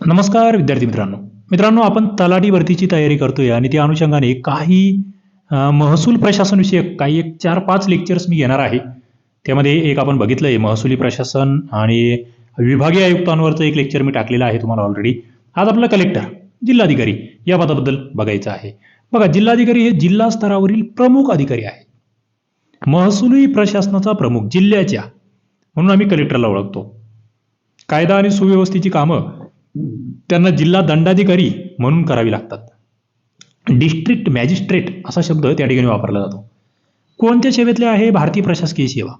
नमस्कार विद्यार्थी मित्रांनो. मित्रांनो आपण तलाठी भरतीची तयारी करतोय आणि त्या अनुषंगाने काही महसूल प्रशासन विषयक काही एक चार पाच लेक्चर्स मी घेणार आहे. त्यामध्ये एक आपण बघितलंय महसुली प्रशासन आणि विभागीय आयुक्तांवरचं एक लेक्चर मी टाकलेलं आहे तुम्हाला ऑलरेडी आज आपला कलेक्टर जिल्हाधिकारी या पदाबद्दल बघायचं आहे. बघा जिल्हाधिकारी हे जिल्हा स्तरावरील प्रमुख अधिकारी आहे महसुली प्रशासनाचा प्रमुख जिल्ह्याच्या म्हणून आम्ही कलेक्टरला ओळखतो. कायदा आणि सुव्यवस्थेची कामं त्यांना जिल्हा दंडाधिकारी म्हणून करावी लागतात. डिस्ट्रिक्ट मॅजिस्ट्रेट असा शब्द त्या ठिकाणी वापरला जातो. कोणत्या सेवेतले आहे? भारतीय प्रशासकीय सेवा.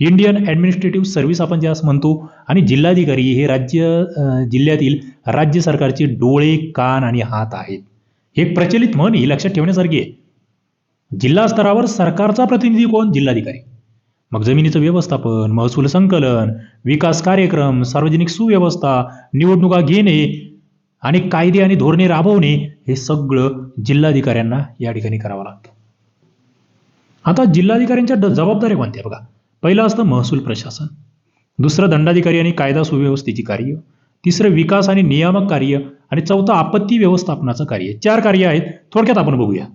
इंडियन ॲडमिनिस्ट्रेटिव्ह सर्व्हिस आपण ज्यास म्हणतो आणि जिल्हाधिकारी हे राज्य जिल्ह्यातील राज्य सरकारचे डोळे कान आणि हात आहेत. हे एक प्रचलित म्हण ही लक्षात ठेवण्यासारखी आहे. जिल्हा स्तरावर सरकारचा प्रतिनिधी कोण? जिल्हाधिकारी. मग जमिनीचं व्यवस्थापन महसूल संकलन विकास कार्यक्रम सार्वजनिक सुव्यवस्था निवडणुका घेणे आणि कायदे आणि धोरणे राबवणे हे सगळं जिल्हाधिकाऱ्यांना या ठिकाणी करावं लागतं. आता जिल्हाधिकाऱ्यांच्या जबाबदाऱ्या कोणत्या बघा? पहिलं असतं महसूल प्रशासन. दुसरं दंडाधिकारी आणि कायदा सुव्यवस्थेची कार्य. तिसरं विकास आणि नियामक कार्य. आणि चौथं आपत्ती व्यवस्थापनाचं कार्य. चार कार्य आहेत. थोडक्यात आपण बघूया.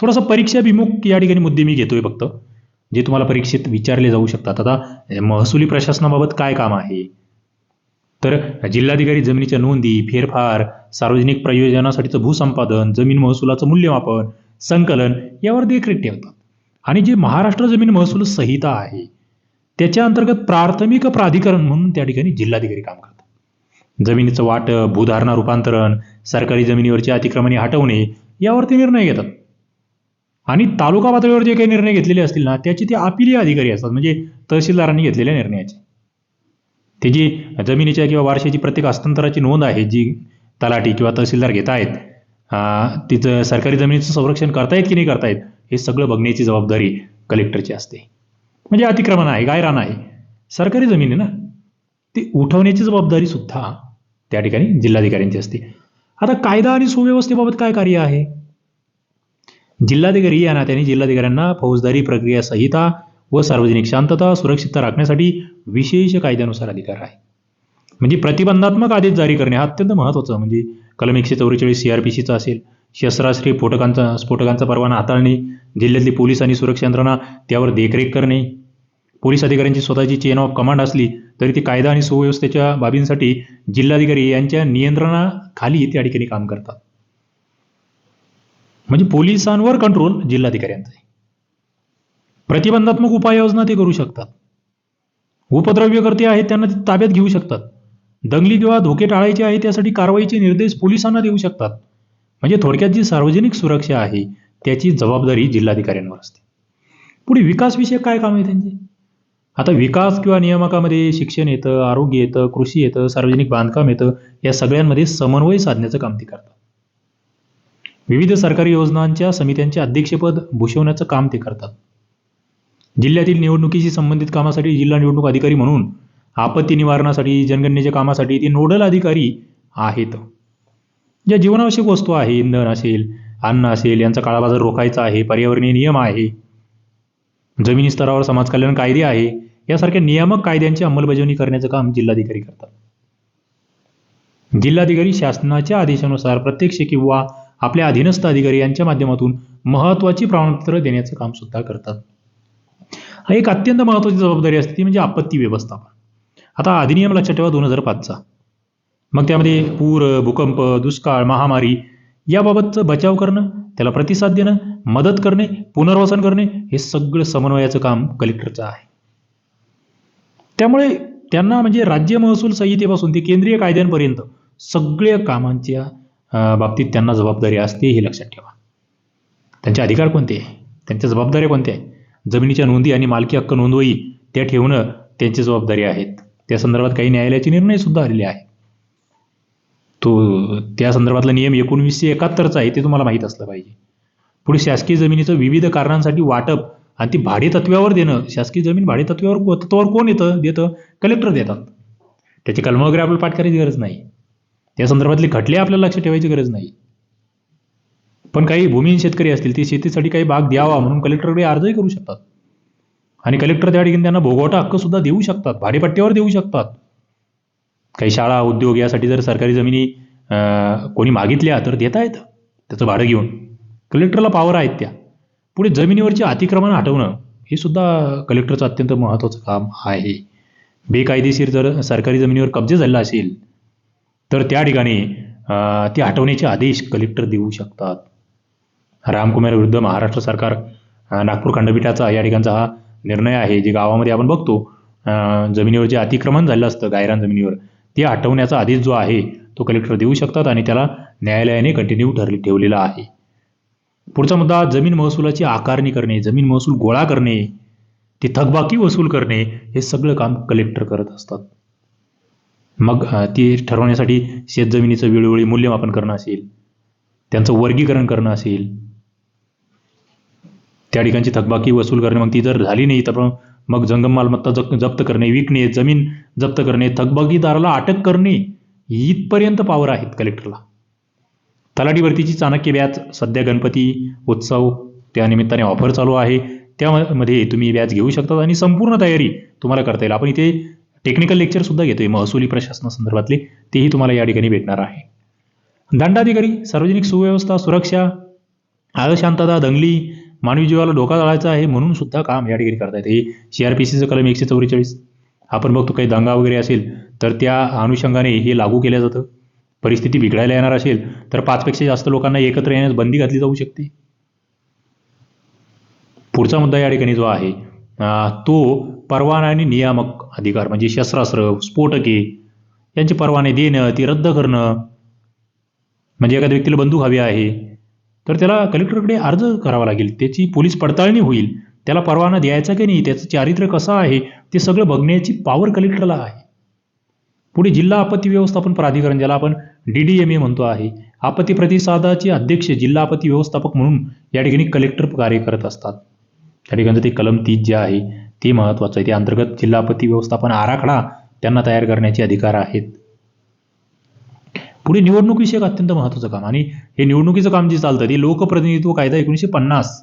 थोडंसं परीक्षाभिमुख या ठिकाणी मुद्दे मी घेतोय फक्त. जे तुम्हाला परीक्षेत विचारले जाऊ शकतात. आता महसुली प्रशासनाबाबत काय काम आहे? तर जिल्हाधिकारी जमिनीच्या नोंदी फेरफार सार्वजनिक प्रयोजनासाठीचं भूसंपादन जमीन महसुलाचं मूल्यमापन संकलन यावर देखरेख ठेवतात. आणि जे महाराष्ट्र जमीन महसूल संहिता आहे त्याच्या अंतर्गत प्राथमिक प्राधिकरण म्हणून त्या ठिकाणी जिल्हाधिकारी काम करतात. जमिनीचं वाटप भूधारणा रूपांतरण सरकारी जमिनीवरची अतिक्रमणे हटवणे यावरती निर्णय घेतात. आणि तालुका पातळीवर जे काही निर्णय घेतलेले असतील ना त्याचे ते अपिलीय अधिकारी असतात. म्हणजे तहसीलदारांनी घेतलेल्या निर्णयाचे. ते जी जमिनीच्या किंवा वारशाची प्रत्येक हस्तांतराची नोंद आहे जी तलाठी किंवा तहसीलदार घेत आहेत तिचं सरकारी जमिनीचं संरक्षण करतायत की नाही करतायत हे सगळं बघण्याची जबाबदारी कलेक्टरची असते. म्हणजे अतिक्रमण आहे गायरान आहे. सरकारी जमीन आहे ना ती उठवण्याची जबाबदारी सुद्धा त्या ठिकाणी जिल्हाधिकाऱ्यांची असते. आता कायदा आणि सुव्यवस्थेबाबत काय कार्य आहे? जिल्हाधिकारी या नात्याने जिल्हाधिकाऱ्यांना फौजदारी प्रक्रिया संहिता व सार्वजनिक शांतता सुरक्षितता राखण्यासाठी विशेष कायद्यानुसार अधिकार आहे. म्हणजे प्रतिबंधात्मक आदेश जारी करणे हा अत्यंत महत्त्वाचं म्हणजे कलम एकशे चौवेचाळीस सी आर पी सीचा असेल शस्त्रास्त्री स्फोटकांचा स्फोटकांचा परवाना हाताळणे जिल्ह्यातली पोलीस आणि सुरक्षा यंत्रणा त्यावर देखरेख करणे. पोलीस अधिकाऱ्यांची स्वतःची चेन ऑफ कमांड असली तरी ती कायदा आणि सुव्यवस्थेच्या बाबींसाठी जिल्हाधिकारी यांच्या नियंत्रणाखाली त्या ठिकाणी काम करतात. म्हणजे पोलिसांवर कंट्रोल जिल्हाधिकाऱ्यांचा आहे. प्रतिबंधात्मक उपाययोजना ते करू शकतात. उपद्रव्यकर्ते आहेत त्यांना ते ताब्यात घेऊ शकतात. दंगली किंवा धोके टाळायचे आहे त्यासाठी कारवाईचे निर्देश पोलिसांना देऊ शकतात. म्हणजे थोडक्यात जी सार्वजनिक सुरक्षा आहे त्याची जबाबदारी जिल्हाधिकाऱ्यांवर असते. पुढे विकासविषयक काय काम आहे त्यांचे? आता विकास किंवा नियामकामध्ये शिक्षण येतं आरोग्य येतं कृषी येतं सार्वजनिक बांधकाम येतं या सगळ्यांमध्ये समन्वय साधण्याचं काम ते करतात. विविध सरकारी योजनांच्या समित्यांचे अध्यक्षपद भूषवण्याचं काम ते करतात. जिल्ह्यातील निवडणुकीशी संबंधित कामासाठी जिल्हा निवडणूक अधिकारी म्हणून आपत्ती निवारणासाठी जनगणनेच्या कामासाठी ते नोडल अधिकारी आहेत. ज्या जीवनावश्यक वस्तू आहे इंधन असेल अन्न असेल यांचा काळाबाजार रोखायचा आहे पर्यावरणीय नियम आहे जमिनी स्तरावर समाज कल्याण कायदे आहे यासारख्या नियामक कायद्यांची अंमलबजावणी करण्याचं काम जिल्हाधिकारी करतात. जिल्हाधिकारी शासनाच्या आदेशानुसार प्रत्यक्ष किंवा आपल्या अधीनस्थ अधिकारी यांच्या माध्यमातून महत्वाची प्रमाणपत्र देण्याचं काम सुद्धा करतात. हा एक अत्यंत महत्वाची जबाबदारी असते ती म्हणजे आपत्ती व्यवस्थापन. आता अधिनियम लक्षात ठेवा दोन हजार पाचचा. मग त्यामध्ये पूर भूकंप दुष्काळ महामारी याबाबतचं बचाव करणं त्याला प्रतिसाद देणं मदत करणे पुनर्वसन करणे हे सगळं समन्वयाचं काम कलेक्टरचं आहे. त्यामुळे त्यांना म्हणजे राज्य महसूल संहितेपासून ते केंद्रीय कायद्यांपर्यंत सगळ्या कामांच्या बाबतीत त्यांना जबाबदारी असते हे लक्षात ठेवा. त्यांचे अधिकार कोणते? आहे त्यांच्या जबाबदाऱ्या कोणत्या? आहे जमिनीच्या नोंदी आणि मालकी हक्क नोंदवही त्या ठेवणं त्यांची जबाबदारी आहेत. त्या संदर्भात काही न्यायालयाचे निर्णय सुद्धा आलेले आहेत. तो त्या संदर्भातला नियम एकोणवीसशे एकाहत्तरचा आहे ते तुम्हाला माहीत असलं पाहिजे. पुढे शासकीय जमिनीचं विविध कारणांसाठी वाटप आणि ती भाडे तत्त्वावर देणं. शासकीय जमीन भाडे तत्त्वावर तत्वावर कोण येतं? देतं? कलेक्टर देतात. त्याची कलम वगैरे आपल्याला पाठ करायची गरज नाही. त्या संदर्भातले खटले आपल्याला लक्ष ठेवायची गरज नाही. पण काही भूमिहीन शेतकरी असतील ते शेतीसाठी काही भाग द्यावा म्हणून कलेक्टरकडे अर्जही करू शकतात. आणि कलेक्टर त्या ठिकाणी त्यांना भोगवटा हक्क सुद्धा देऊ शकतात भाडेपट्ट्यावर देऊ शकतात. काही शाळा उद्योग यासाठी जर सरकारी जमिनी कोणी मागितल्या तर देता येतं त्याचं भाडं घेऊन. कलेक्टरला पावर आहेत त्या. पुढे जमिनीवरचे अतिक्रमण हटवणं हे सुद्धा कलेक्टरचं अत्यंत महत्त्वाचं काम आहे. बेकायदेशीर जर सरकारी जमिनीवर कब्जे झालेला असेल तर त्या ठिकाणी ती ते हटवण्याचे आदेश कलेक्टर देऊ शकतात. रामकुमार विरुद्ध महाराष्ट्र सरकार नागपूर खंडपीठाचा या ठिकाणचा हा निर्णय आहे जे गावामध्ये आपण बघतो जमिनीवर जे अतिक्रमण झालं असतं गायरान जमिनीवर ते हटवण्याचा आदेश जो आहे तो कलेक्टर देऊ शकतात आणि त्याला न्यायालयाने कंटिन्यू ठरले ठेवलेला आहे. पुढचा मुद्दा जमीन महसुलाची आकारणी करणे जमीन महसूल गोळा करणे ती थकबाकी वसूल करणे हे सगळं काम कलेक्टर करत असतात. मग ती ठरवण्यासाठी शेतजमिनीचं वेळोवेळी मूल्यमापन करणं असेल त्यांचं वर्गीकरण करणं असेल त्या ठिकाणची थकबाकी वसूल करणे मग ती जर झाली नाही तर मग जंगम मालमत्ता जप जप्त करणे विकणे जमीन जप्त करणे थकबाकीदाराला अटक करणे इथपर्यंत पावर आहेत कलेक्टरला. तलाठी भरतीची चाणक्य व्याज सध्या गणपती उत्सव त्या निमित्ताने ऑफर चालू आहे. त्यामध्ये तुम्ही व्याज घेऊ शकतात आणि संपूर्ण तयारी तुम्हाला करता येईल. आपण इथे टेक्निकल लेक्चर सुद्धा घेतोय महसुली प्रशासनासंदर्भातले तेही तुम्हाला या ठिकाणी भेटणार आहे. दंडाधिकारी सार्वजनिक सुव्यवस्था सुरक्षा अशांतता दंगली मानवी जीवाला धोका घालायचा आहे म्हणून सुद्धा काम या ठिकाणी करता येते सी आर पी सीचं कलम एकशे चौवेचाळीस. आपण बघतो काही दंगा वगैरे असेल तर त्या अनुषंगाने हे लागू केलं जातं. परिस्थिती बिघडायला येणार असेल तर पाचपेक्षा जास्त लोकांना एकत्र येण्यास बंदी घातली जाऊ शकते. पुढचा मुद्दा या ठिकाणी जो आहे तो परवाना आणि नियामक अधिकार म्हणजे शस्त्रास्त्र स्फोटके यांचे परवाने देणं ती रद्द करणं म्हणजे एखाद्या व्यक्तीला बंदूक हवी आहे तर त्याला कलेक्टरकडे अर्ज करावा लागेल. त्याची पोलीस पडताळणी होईल. त्याला परवाना द्यायचा की नाही त्याचं चारित्र्य कसं आहे ते सगळं बघण्याची पॉवर कलेक्टरला आहे. पुढे जिल्हा आपत्ती व्यवस्थापन प्राधिकरण ज्याला आपण डी डी एम ए म्हणतो आहे आपत्ती प्रतिसादाचे अध्यक्ष जिल्हा आपत्ती व्यवस्थापक म्हणून या ठिकाणी कलेक्टर कार्य करत असतात. त्या ठिकाणचं ते कलम तीस जे आहे ते महत्त्वाचं आहे. ते अंतर्गत जिल्हा आपत्ती व्यवस्थापन आराखडा त्यांना तयार करण्याचे अधिकार आहेत. पुढे निवडणुकीविषयक अत्यंत महत्त्वाचं काम. आणि हे निवडणुकीचं काम जे चालतं ते लोकप्रतिनिधित्व कायदा एकोणीसशे पन्नास.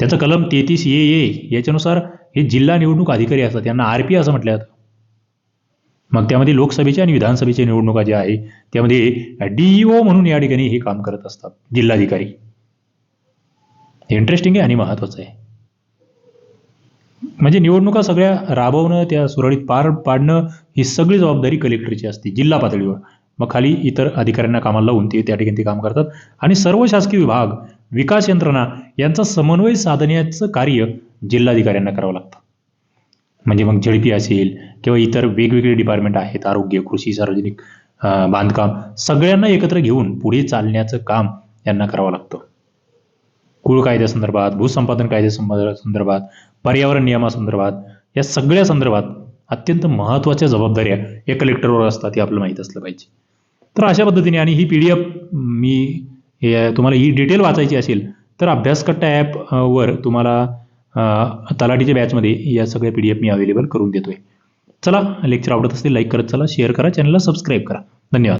त्याचं कलम तेहतीस ए ए याच्यानुसार हे जिल्हा निवडणूक अधिकारी असतात. त्यांना आर पी असं म्हटलं जातं. मग त्यामध्ये लोकसभेच्या आणि विधानसभेच्या निवडणुका ज्या आहे त्यामध्ये डीईओ म्हणून या ठिकाणी हे काम करत असतात जिल्हाधिकारी. इंटरेस्टिंग आहे आणि महत्त्वाचं आहे. म्हणजे निवडणुका सगळ्या राबवणं त्या सुरळीत पार पाडणं ही सगळी जबाबदारी कलेक्टरची असते जिल्हा पातळीवर. मग खाली इतर अधिकाऱ्यांना कामाला लावून ते त्या ठिकाणी ते काम करतात. आणि सर्व शासकीय विभाग विकास यंत्रणा यांचा समन्वय साधण्याचं कार्य जिल्हाधिकाऱ्यांना करावं लागतं. म्हणजे मग झडपी असेल किंवा इतर वेगवेगळे डिपार्टमेंट आहेत आरोग्य कृषी सार्वजनिक बांधकाम सगळ्यांना एकत्र घेऊन पुढे चालण्याचं काम यांना करावं लागतं. कुळ कायद्यासंदर्भात भूसंपादन कायद्यासंदर्भात संदर्भात पर्यावरण नियमासंदर्भात या सगळ्या संदर्भात अत्यंत महत्त्वाच्या जबाबदाऱ्या या कलेक्टरवर असतात हे आपलं माहीत असलं पाहिजे. तर अशा पद्धतीने आणि ही पी डी एफ मी हे तुम्हाला ही डिटेल वाचायची असेल तर अभ्यासकट्टा ॲपवर तुम्हाला तलाठीच्या बॅचमध्ये या सगळ्या पी डी एफ मी अवेलेबल करून देतोय. चला लेक्चर आवडत असतील लाईक करत चला शेअर करा चॅनलला सबस्क्राईब करा. धन्यवाद.